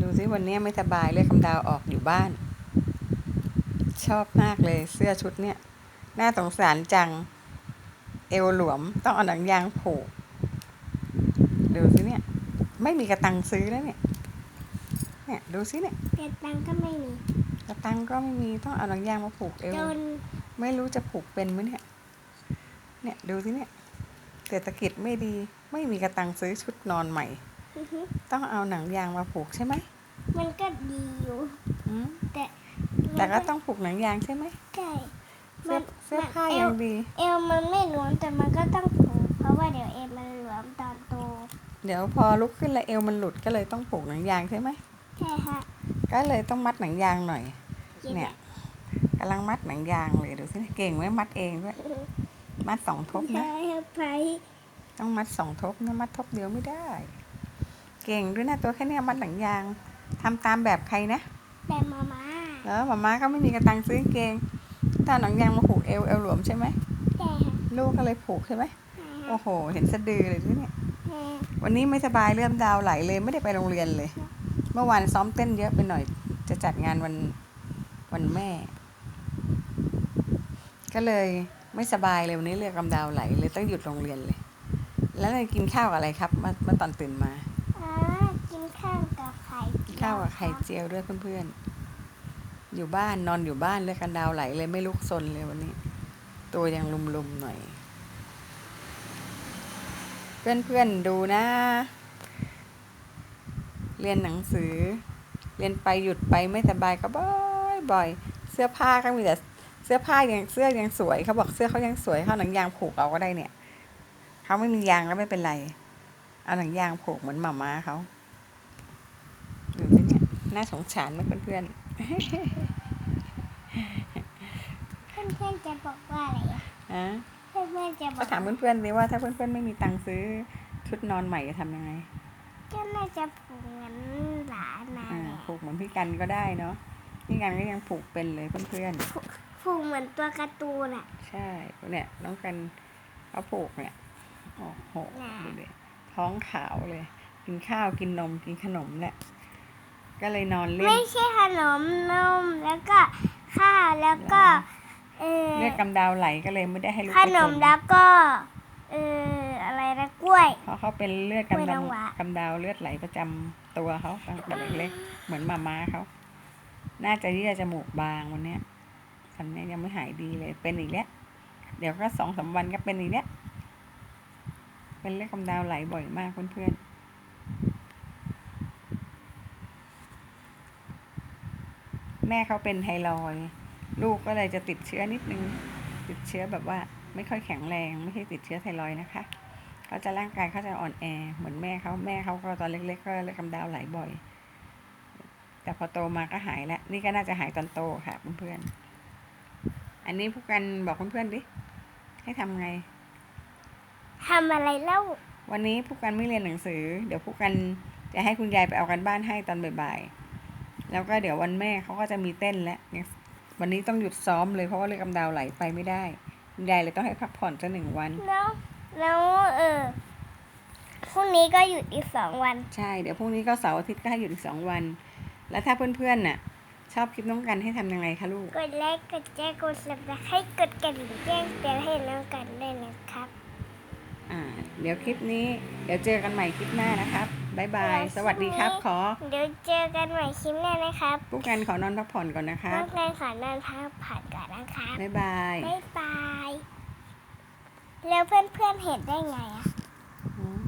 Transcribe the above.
ดูสิวันนี้ไม่สบายเลยคำดาวออกอยู่บ้าน ชอบมากเลยเสื้อชุดเนี่ยน่าสงสารจัง เอวหลวมต้องเอาหนังยางผูกดูสิเนี่ย ไม่มีกระตังซื้อแล้วเนี่ย เนี่ยดูสิเนี่ยเก็บตังค์ก็ไม่มี กระตังก็ไม่มีต้องเอาหนังยางมาผูกเอวจนไม่รู้จะผูกเป็นไหมเนี่ย เนี่ยดูสิเนี่ยเศรษฐกิจไม่ดีไม่มีกระตังซื้อชุดนอนใหม่อื้อหือ ต้องเอาหนังยางมาผูกใช่ไหมมันก็ดีอยู่ อืมแต่แต่ก็ต้องผูกหนังยางใช่ไหมใช่เสื้อเสื้อผ้าเอยัวงดี เอวมันไม่หลวมแต่มันก็ต้องผูกเพราะว่าเดี๋ยวเอวมันหลวมตอนโต เดี๋ยวพอลุกขึ้นแล้วเอวมันหลุดก็เลยต้องผูกหนังยางใช่ไหมใช่ค่ะก็เลยต้องมัดหนังยางหน่อยกินเนี่ยกำลังมัดหนังยางเลยดูสิเก่งไหมมัดเองด้วยมัดสองทบนะได้ไปต้องมัดสองทบนะมัดทบเดียวไม่ได้ เก่งด้วยนะตัวแค่เนี้ยมัดหนังยางทำตามแบบใครนะแต่มาม่าแล้วหมาม่าก็ไม่มีกระตังซื้อกางเกงถ้าเอาหนังยางมาผูกเอวเอวหลวมใช่ไหมใช่ค่ะลูกก็เลยผูกใช่ไหมใช่โอ้โห เห็นสะดือเลยที่เนี่ยค่ะวันนี้ไม่สบายเริ่มดาวไหลเลยไม่ได้ไปโรงเรียนเลย เมื่อวานซ้อมเต้นเยอะไปหน่อย จะจัดงานวันวันแม่ ก็เลยไม่สบายเลยวันนี้เลือดกำดาวไหลเลยต้องหยุดโรงเรียนเลย แล้วเลยกินข้าวกับอะไรครับเมื่อเมื่อตอนตื่นมาอ่ากิน ข้าวกับไข่ข้าวกับไข่เจียวด้วยเพื่อนๆ อยู่บ้านนอนอยู่บ้านเลือดกันดาวไหลเลยไม่ลุกซนเลยวันนี้ ตัวยังลุมๆหน่อย เพื่อนๆดูนะ เรียนหนังสือ เรียนไปหยุดไปไม่สบายก็บ่อยบ่อยเสื้อผ้าก็มีแต่เสื้อผ้ายังเสื้อยังสวยเขาบอกเสื้อเขายังสวยเขาหนังยางผูกเอาก็ได้เนี่ย เขาไม่มียางก็ไม่เป็นไร เอาหนังยางผูกเหมือนหมาม้าเขา นี่ยน่าสงสารไหมเพื่อนเพื่อนๆจะบอกว่าอะไรอะๆฮะเพื่อนๆจะบอก็กถามเพื่อนๆสิว่าถ้าเพื่อนๆไม่มีตังค์ซื้อชุดนอนใหม่จะทำยังไงก็น่าจะผูกเหมือนหลานมาอ่าแหละผูกเหมือนพี่กันก็ได้เนาะพี่กันก็ยังผูกเป็นเลยเพื่อนๆผูกเหมือนตัวการ์ตูนอะใช่เนี่ยน้องกันเขาปลูกเนี่ยโอ้โหน่ะดูดิท้องขาวเลย กินข้าวกินนมกินขนมแหละ ก็เลยนอนเล่น ไม่ใช่ขนมนมแล้วก็ข้าวแล้วก็เออเลือดกำดาวไหลก็เลยไม่ได้ให้ลูกขไปนชมมแล้วก็เอออะไรนะกล้วย เพราะเขาเป็นเลือดกล้วยกำดาน้ำว้ากำดาวเลือดไหลประจำตัวเขาตั้งแต่เล็กๆเหมือนมาม่าเขาน่าจะเยื่อจมูกบางวันเนี้ยสันเนี้ยยังไม่หายดีเลยเป็นอีกแล้วเดี๋ยวก็สองสามวันก็เป็นอีกแล้วเป็นเลือดกำดาวไหลบ่อยมากเพื่อนๆ แม่เขาเป็นไทรอยด์ลูกก็เลยจะติดเชื้อนิดนึง ติดเชื้อแบบว่าไม่ค่อยแข็งแรง ไม่ใช่ติดเชื้อไทรอยด์นะคะเขาจะร่างกายเขาจะอ่อนแอ เหมือนแม่เขาแม่เขาก็ตอนเล็ก ๆ ก็เลยกำดาวไหลบ่อย แต่พอโตมาก็หายแล้ว นี่ก็น่าจะหายตอนโตค่ะเพื่อนๆอันนี้ผู้กันบอกเพื่อนๆดิให้ทำไงทำอะไรเล่า วันนี้ผู้กันไม่เรียนหนังสือ เดี๋ยวผู้กันจะให้คุณยายไปเอากันบ้านให้ตอนบ่ายๆ แล้วก็เดี๋ยววันแม่เขาก็จะมีเต้นแล้วเนี่ยวันนี้ต้องหยุดซ้อมเลยเพราะว่าเลือดกำเดาวไหลไปไม่ได้คุณยายเลยต้องให้พักผ่อนสักหนึ่งวัน แล้วแล้วเออพรุ่งนี้ก็หยุดอีกสองวัน ใช่เดี๋ยวพรุ่งนี้ก็เสาร์อาทิตย์ก็ให้หยุดอีกสองวัน แล้วถ้าเพื่อนๆน่ะ ชอบคลิปน้องกันให้ทำยังไงคะลูก กดไลค์กดแชร์กดสับสไครต์กดกระดิ่งแจ้งเตือนให้น้องกันด้วยนะครับ อ่า เดี๋ยวคลิปนี้ เดี๋ยวเจอกันใหม่คลิปหน้านะครับบ๊ายบาย สวัสดีครับ ขอ เดี๋ยวเจอกันใหม่คลิปหน้านะครับผู้กันขอนอนพักผ่อนก่อนนะครัน้บองแกนขอนอนพักผ่อนก่อนนะครับบ๊ายบายบ๊ายบายแล้วเพื่อนๆเห็นได้ไงอะ